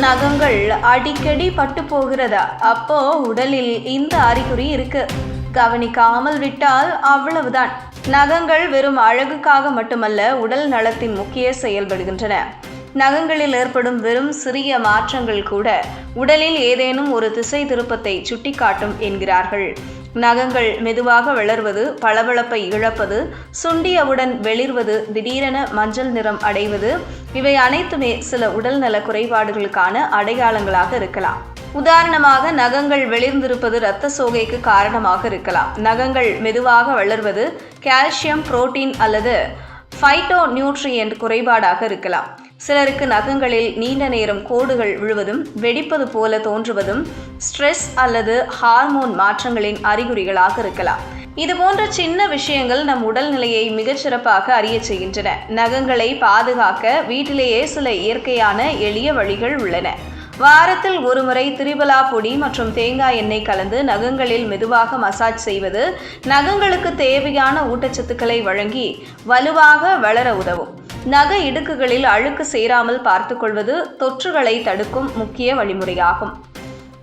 நகங்கள் அடிக்கடி பட்டு போகிறதா. அப்போ உடலில் இந்த அறிகுறி இருக்கு. கவனிக்காமல் விட்டால் அவ்வளவுதான். நகங்கள் வெறும் அழகுக்காக மட்டுமல்ல உடல் நலத்தின் முக்கிய செயல்படுகின்றன. நகங்களில் ஏற்படும் வெறும் சிறிய மாற்றங்கள் கூட உடலில் ஏதேனும் ஒரு திசை திருப்பத்தை சுட்டிக்காட்டும் என்கிறார்கள். நகங்கள் மெதுவாக வளர்வது பளபளப்பை இழப்பது சுண்டியவுடன் வெளிர்வது திடீரென மஞ்சள் நிறம் அடைவது இவை அனைத்துமே சில உடல்நல குறைபாடுகளுக்கான அடையாளங்களாக இருக்கலாம். உதாரணமாக நகங்கள் வெளிர்ந்திருப்பது இரத்த சோகைக்கு காரணமாக இருக்கலாம். நகங்கள் மெதுவாக வளர்வது கால்சியம் புரோட்டீன் அல்லது ஃபைட்டோ நியூட்ரியன்ட் குறைபாடாக இருக்கலாம். சிலருக்கு நகங்களில் நீண்ட நேரம் கோடுகள் விழுவதும் வெடிப்பது போல தோன்றுவதும் ஸ்ட்ரெஸ் அல்லது ஹார்மோன் மாற்றங்களின் அறிகுறிகளாக இருக்கலாம். இது போன்ற சின்ன விஷயங்கள் நம் உடல்நிலையை மிகச்சிறப்பாக அறிய செய்கின்றன. நகங்களை பாதுகாக்க வீட்டிலேயே சில இயற்கையான எளிய வழிகள் உள்ளன. வாரத்தில் ஒருமுறை திரிபலா பொடி மற்றும் தேங்காய் எண்ணெய் கலந்து நகங்களில் மெதுவாக மசாஜ் செய்வது நகங்களுக்கு தேவையான ஊட்டச்சத்துக்களை வழங்கி வலுவாக வளர உதவும். நக இடுக்குகளில் அழுக்கு சேராமல் பார்த்துக்கொள்வது தொற்றுகளை தடுக்கும் முக்கிய வழிமுறையாகும்.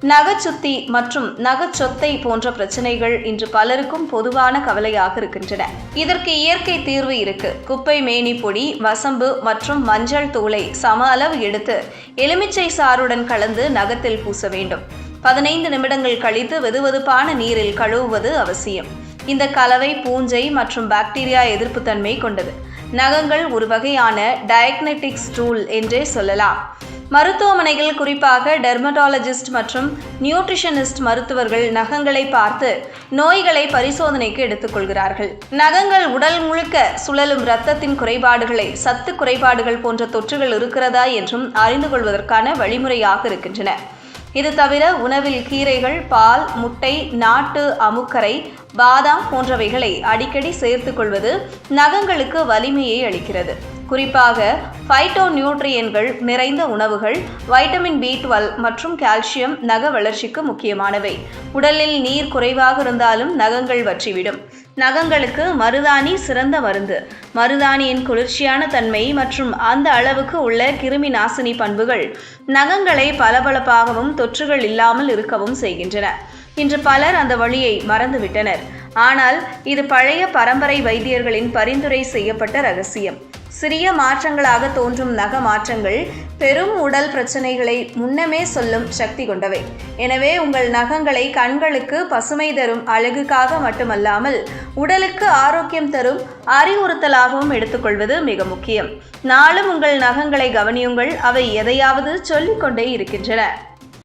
நகைச்சுத்தி மற்றும் நகைச்சொத்தை போன்ற பிரச்சனைகள் இன்று பலருக்கும் பொதுவான கவலையாக இருக்கின்றன. இதற்கு இயற்கை தீர்வு இருக்கு. குப்பை மேனி பொடி வசம்பு மற்றும் மஞ்சள் தூளை சம அளவு எடுத்து எலுமிச்சை சாறுடன் கலந்து நகத்தில் பூச வேண்டும். பதினைந்து நிமிடங்கள் கழித்து வெதுவெதுப்பான நீரில் கழுவுவது அவசியம். இந்த கலவை பூஞ்சை மற்றும் பாக்டீரியா எதிர்ப்புத்தன்மை கொண்டது. நகங்கள் ஒரு வகையான டயக்னெட்டிக்ஸ் டூல் என்றே சொல்லலாம். மருத்துவமனைகள் குறிப்பாக டெர்மடாலஜிஸ்ட் மற்றும் நியூட்ரிஷனிஸ்ட் மருத்துவர்கள் நகங்களை பார்த்து நோய்களை பரிசோதனைக்கு எடுத்துக்கொள்கிறார்கள் நகங்கள் உடல் முழுக்க சுழலும் இரத்தத்தின் குறைபாடுகளை சத்து குறைபாடுகள் போன்ற தொற்றுகள் இருக்கிறதா என்றும் அறிந்து கொள்வதற்கான வழிமுறையாக இருக்கின்றன. இது தவிர உணவில் கீரைகள் பால் முட்டை நாட்டு அமுக்கரை பாதாம் போன்றவைகளை அடிக்கடி சேர்த்துக் கொள்வது நகங்களுக்கு வலிமையை அளிக்கிறது. குறிப்பாக ஃபைட்டோ நியூட்ரியன்கள் நிறைந்த உணவுகள் வைட்டமின் பி டுவெல் மற்றும் கால்சியம் நக வளர்ச்சிக்கு முக்கியமானவை. உடலில் நீர் குறைவாக இருந்தாலும் நகங்கள் வற்றிவிடும். நகங்களுக்கு மருதாணி சிறந்த மருந்து. மருதாணியின் குளிர்ச்சியான தன்மை மற்றும் அந்த அளவுக்கு உள்ள கிருமி நாசினி பண்புகள் நகங்களை பளபளப்பாகவும் தொற்றுகள் இல்லாமல் இருக்கவும் செய்கின்றன. இன்று பலர் அந்த வழியை மறந்துவிட்டனர். ஆனால் இது பழைய பரம்பரை வைத்தியர்களின் பரிந்துரை செய்யப்பட்ட ரகசியம். சிறிய மாற்றங்களாக தோன்றும் நக மாற்றங்கள் பெரும் உடல் பிரச்சனைகளை முன்னமே சொல்லும் சக்தி கொண்டவை. எனவே உங்கள் நகங்களை கண்களுக்கு பசுமை தரும் அழகுக்காக மட்டுமல்லாமல் உடலுக்கு ஆரோக்கியம் தரும் அறிவுறுத்தலாகவும் எடுத்துக்கொள்வது மிக முக்கியம். நாளும் உங்கள் நகங்களை கவனியுங்கள் அவை எதையாவது சொல்லிக்கொண்டே இருக்கின்றன.